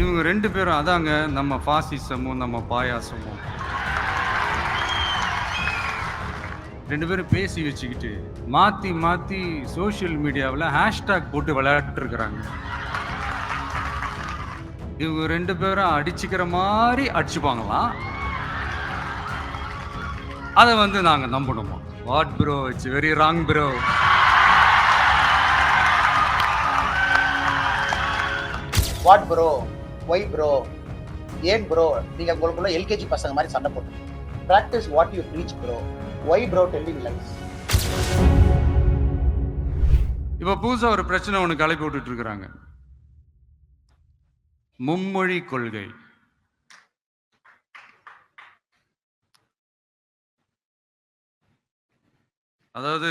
இவங்க ரெண்டு பேரும் அதாங்க நம்ம பாசிசமும் நம்ம பாயாசமும். ரெண்டு பேரும் பேசி வச்சுக்கிட்டு மாற்றி மாற்றி சோஷியல் மீடியாவில் ஹேஷ்டாக் போட்டு விளையாட்டுருக்குறாங்க. இவங்க ரெண்டு பேரும் அடிச்சுக்கிற மாதிரி அடிச்சுப்பாங்களாம். அதை வந்து நாங்கள் நம்பணுமா? What bro it's very wrong bro what bro why bro ஏன் ப்ரோ நீங்கள் உங்களுக்குள்ள எல்கேஜி பசங்க மாதிரி சண்டை போட்டு practice what you preach bro why bro telling life இப்போ புதுசாக ஒரு பிரச்சனை ஒன்று கிளப்பி விட்டுட்டு இருக்கிறாங்க. மும்மொழி கொள்கை. அதாவது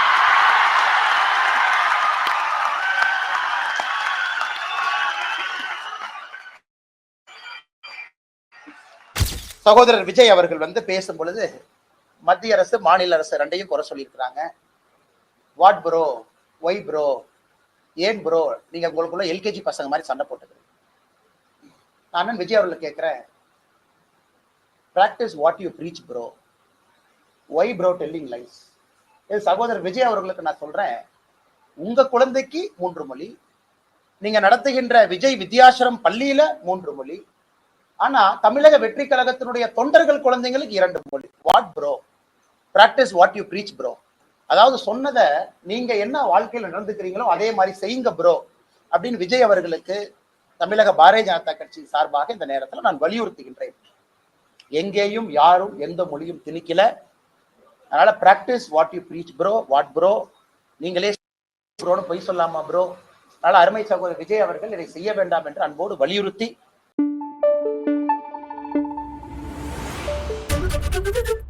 சகோதரர் விஜய் அவர்கள் வந்து பேசும் பொழுது மத்திய அரசு மாநில அரசு ரெண்டையும் குறை சொல்லியிருக்கிறாங்க. வாட் ப்ரோ ஒய் ப்ரோ ஏன் ப்ரோ நீங்க உங்களுக்குள்ள எல்கேஜி பசங்க மாதிரி சண்டை போட்டுக்கிறீங்க நான் விஜய் அவர்களை கேட்குறேன்? Practice what you preach bro why bro telling life இது சகோதரர் விஜய் அவர்களுக்கு நான் சொல்றேன். உங்க குழந்தைக்கு மூன்று மொழி நீங்க நடத்துகின்ற விஜய் வித்யாசிரம் பள்ளியில மூன்று மொழி ஆனா தமிழக வெற்றி கழகத்தினுடைய தொண்டர்கள் குழந்தைங்களுக்கு இரண்டு மொழி. What bro practice what you preach bro அதாவது சொன்னதை நீங்க என்ன வாழ்க்கையில் நடந்துக்கிறீங்களோ அதே மாதிரி செய்யுங்க ப்ரோ அப்படின்னு விஜய் அவர்களுக்கு தமிழக பாரதிய ஜனதா கட்சி சார்பாக இந்த நேரத்தில் நான் வலியுறுத்துகின்றேன். எங்கேயும் யாரும் எந்த மொழியும் திணிக்கல. அதனால practice what you preach bro what bro நீங்களே ப்ரோன்னு பொய் சொல்லாமா ப்ரோ அதனால அருமை சகோதரர் விஜய் அவர்கள் இதை செய்ய வேண்டாம் என்று அன்போடு வலியுறுத்தி Thank you.